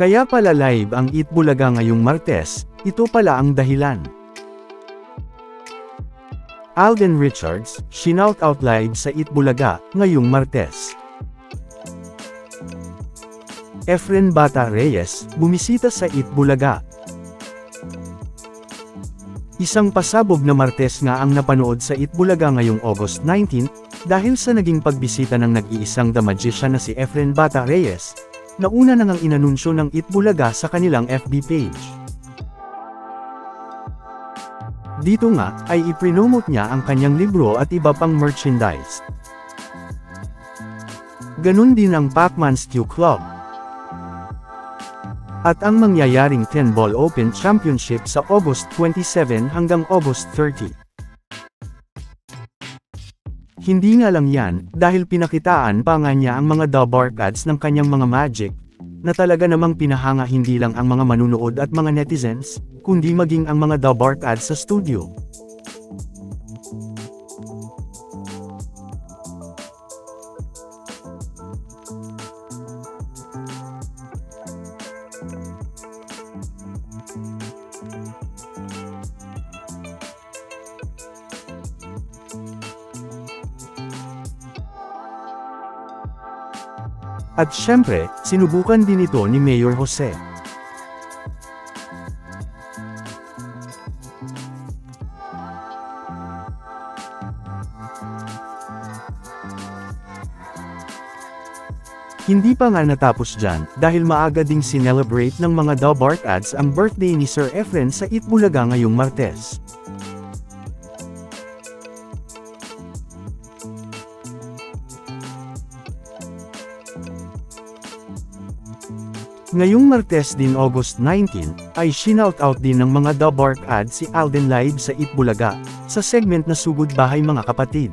Kaya pala live ang Itbulaga ngayong Martes, ito pala ang dahilan. Alden Richards, shinout out live sa Itbulaga, ngayong Martes. Efren Bata Reyes, bumisita sa Itbulaga. Isang pasabog na Martes nga ang napanood sa Itbulaga ngayong August 19, dahil sa naging pagbisita ng nag-iisang The Magician na si Efren Bata Reyes, nauna na ngang inanunsyo ng Itbulaga sa kanilang FB page. Dito nga, ay iprinomote niya ang kanyang libro at iba pang merchandise. Ganun din ang Pacman Stew Club. At ang mangyayaring 10 Ball Open Championship sa August 27 hanggang August 30. Hindi nga lang yan, dahil pinakitaan pa nga niya ang mga Dabark ads ng kanyang mga magic, na talaga namang pinahanga hindi lang ang mga manunood at mga netizens, kundi maging ang mga Dabark ads sa studio. At syempre, sinubukan din ito ni Mayor Jose. Hindi pa nga natapos dyan, dahil maaga ding sinelebrate ng mga Dabark ads ang birthday ni Sir Efren sa Itbulaga ngayong Martes. Ngayong Martes din August 19, ay shinout out din ng mga Dabark ad si Alden Live sa Itbulaga, sa segment na Sugod Bahay Mga Kapatid.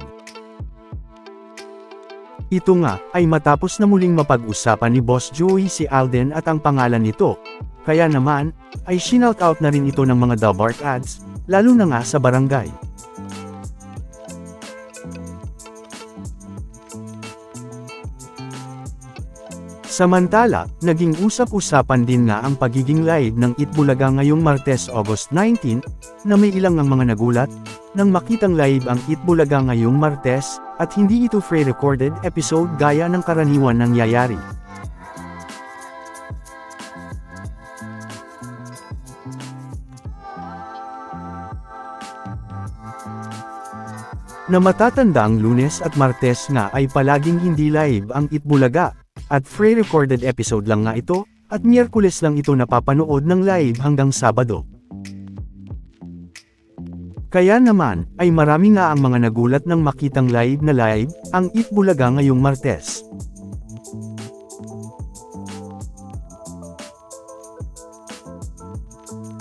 Ito nga, ay matapos na muling mapag-usapan ni Boss Joey si Alden at ang pangalan nito. Kaya naman, ay shinout out na rin ito ng mga Dabark ads, lalo na nga sa barangay. Samantala, naging usap-usapan din nga ang pagiging live ng Itbulaga ngayong Martes August 19, na may ilang ang mga nagulat, nang makitang live ang Itbulaga ngayong Martes, at hindi ito pre-recorded episode gaya ng karaniwan nangyayari. Na matatanda ang lunes at martes nga ay palaging hindi live ang Itbulaga, at pre-recorded episode lang nga ito, at miyerkules lang ito napapanood ng live hanggang Sabado. Kaya naman, ay marami nga ang mga nagulat ng makitang live na live, ang Itbulaga ngayong Martes.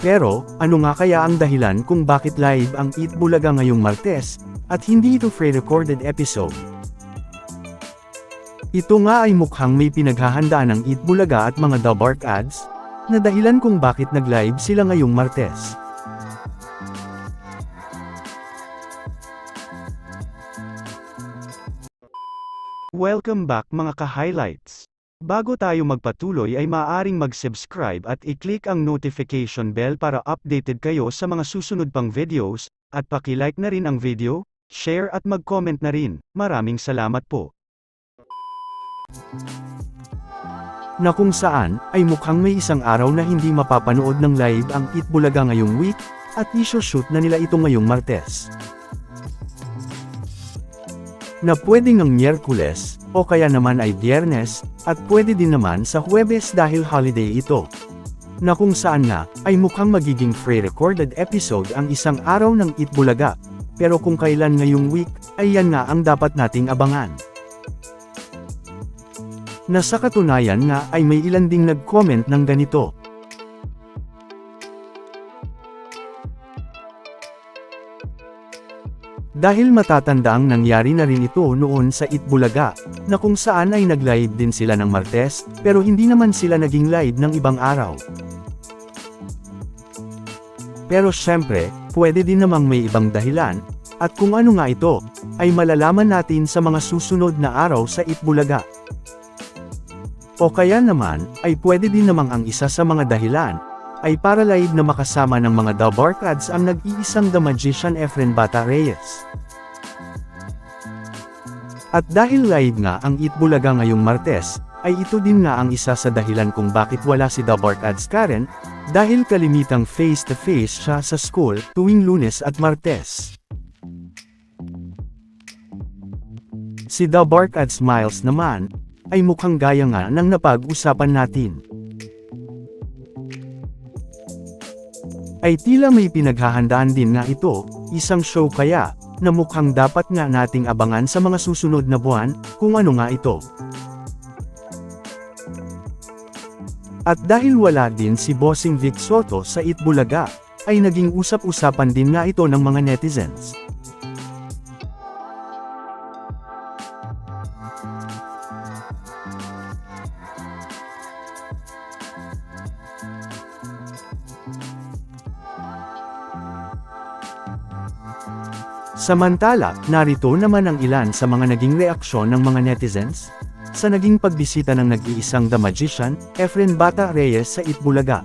Pero, ano nga kaya ang dahilan kung bakit live ang Itbulaga ngayong Martes, at hindi ito pre-recorded episode? Ito nga ay mukhang may pinaghahandaan ng Itbulaga at mga Dabark ads, na dahilan kung bakit nag-live sila ngayong Martes. Welcome back mga ka-highlights. Bago tayo magpatuloy ay maaaring mag-subscribe at i-click ang notification bell para updated kayo sa mga susunod pang videos, at paki-like na rin ang video, share at mag-comment na rin. Maraming salamat po. Na kung saan, ay mukhang may isang araw na hindi mapapanood ng live ang Itbulaga ngayong week, at iso-shoot na nila ito ngayong Martes. Na pwede ng Miyerkules, o kaya naman ay Biyernes, at pwede din naman sa Huwebes dahil holiday ito. Na kung saan nga, ay mukhang magiging pre-recorded episode ang isang araw ng Itbulaga, pero kung kailan ngayong week, ay yan nga ang dapat nating abangan. Na sa katunayan nga ay may ilan ding nag-comment ng ganito. Dahil matatanda ang nangyari na rin ito noon sa Itbulaga, na kung saan ay nag-live din sila ng Martes, pero hindi naman sila naging live ng ibang araw. Pero syempre, pwede din namang may ibang dahilan, at kung ano nga ito, ay malalaman natin sa mga susunod na araw sa Itbulaga. O kaya naman, ay pwede din namang ang isa sa mga dahilan, ay para live na makasama ng mga The Barkads ang nag-iisang The Magician Efren Bata Reyes. At dahil live nga ang Itbulaga ngayong Martes, ay ito din nga ang isa sa dahilan kung bakit wala si The Barkads Karen, dahil kalimitang face-to-face siya sa school tuwing lunes at martes. Si The Barkads Miles naman, ay mukhang gaya nga ng napag-usapan natin. Ay tila may pinaghahandaan din nga ito, isang show kaya, na mukhang dapat nga nating abangan sa mga susunod na buwan, kung ano nga ito. At dahil wala din si Bossing Vic Soto sa Itbulaga, ay naging usap-usapan din nga ito ng mga netizens. Samantala, narito naman ang ilan sa mga naging reaksyon ng mga netizens sa naging pagbisita ng nag-iisang The Magician, Efren Bata Reyes sa Itbulaga.